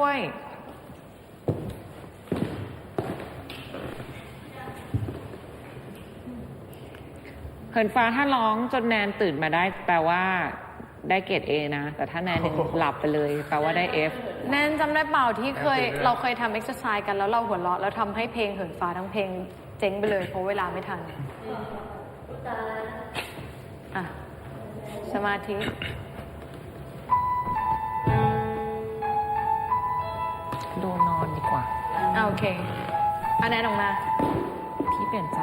ด้วย เหินฟ้าถ้าร้องจนแนนตื่นมาได้แปลว่าได้เกรดเอนะ แต่ถ้าแนนยังหลับไปเลยแปลว่าได้เอฟแนนจำได้เปล่าที่เคย เราเคยทำเอ็กซ์ไซส์กันแล้วเราหัวเราะแล้วทำให้เพลงเหินฟ้าทั้งเพลงเจ๊งไปเลย เพราะเวลาไม่ทันอะสมาธิ ดนนอนดีกว่า อะโอเคอันแนนออกมา พี่เปลี่ยนใจ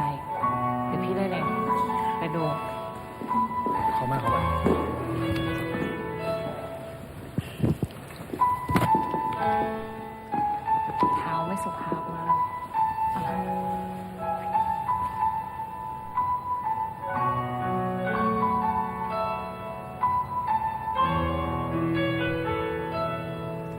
เดี๋ยวพี่เล่นเองไปดู เขามาเขามาเท้าไม่สุภาพมากอะไร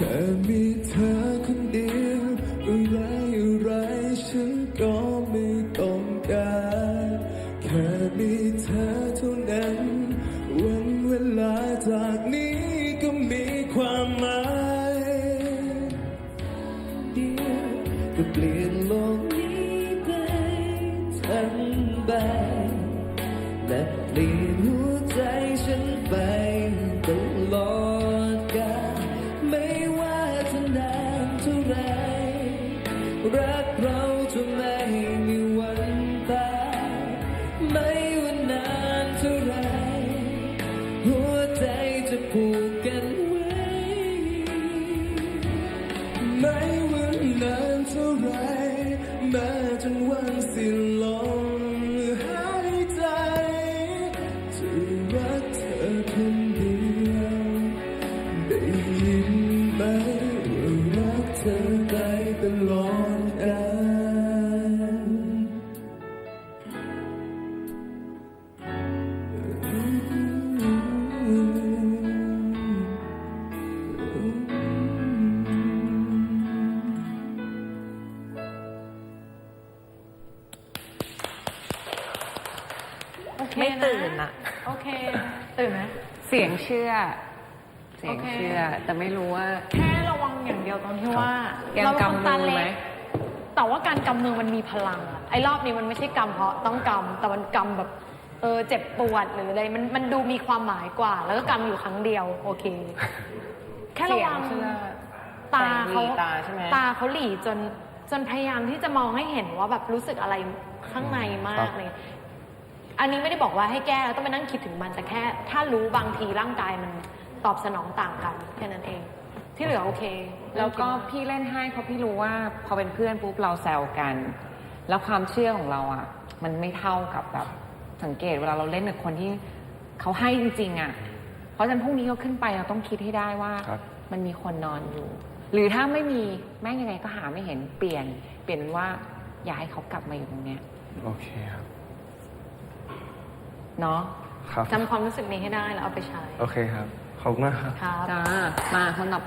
แค่มีเธอคนเดียวอะไรอะไรฉันก็ไม่ต้องการแค่มีเธอเท่านั้น วันเวลาจากนี้ก็มีความหมายเดียวก็เปลี่ยนโลกนี้ได้ทั้งใบและเปลี่ยนหัวใจฉันไป โอเคไม่นะตื่นอะโอเค ตื่นไหมเสียงเชื่อ เสียงโอเคเชื่อ แต่ไม่รู้ว่า แค่ระวังอย่างเดียวตรงที่ว่ายังเราเป็นคนกำมือตาเล็ไหมกแต่ว่าการกำมือมันมีพลังอะไอ้รอบนี้มันไม่ใช่กำเพราะต้องกำแต่มันกำแบบเออเจ็บปวดหรืออะไรมันมันดูมีความหมายกว่า แล้วก็กำอยู่ครั้งเดียว โอเค แค่ระวังเสียเชื่อตาเขาแสงหลีตาใช่ไหมตาเขาหลีจนจนพยายามที่จะมองให้เห็นว่าแบบรู้สึกอะไรข้างในมากเลย อันนี้ไม่ได้บอกว่าให้แก้แล้วต้องไปนั่งคิดถึงมันแต่แค่ ถ้ารู้บางทีร่างกายมันตอบสนองต่างกันแค่นั้นเอง ที่เหลือโอเค แล้วก็พี่เล่นให้เพราะพี่รู้ว่าพอเป็นเพื่อนปุ๊บเราแซวกัน แล้วความเชื่อของเราอะ มันไม่เท่ากับแบบสังเกตเวลาเราเล่นกับคนที่เขาให้จริงๆอะ เพราะฉะนั้นพรุ่งนี้เราขึ้นไปเราต้องคิดให้ได้ว่าครับ มันมีคนนอนอยู่ หรือถ้าไม่มีแม่งยังไงก็หาไม่เห็นเปลี่ยน เปลี่ยนเป็นว่าอย่าให้เขากลับมาอยู่ตรงเนี้ย โอเคครับ เนาะครับ จำความรู้สึกนี้ให้ได้แล้วเอาไปใช้ โอเคครับ ขอบคุณมากครับ ครับ จ้า มาคนต่อไป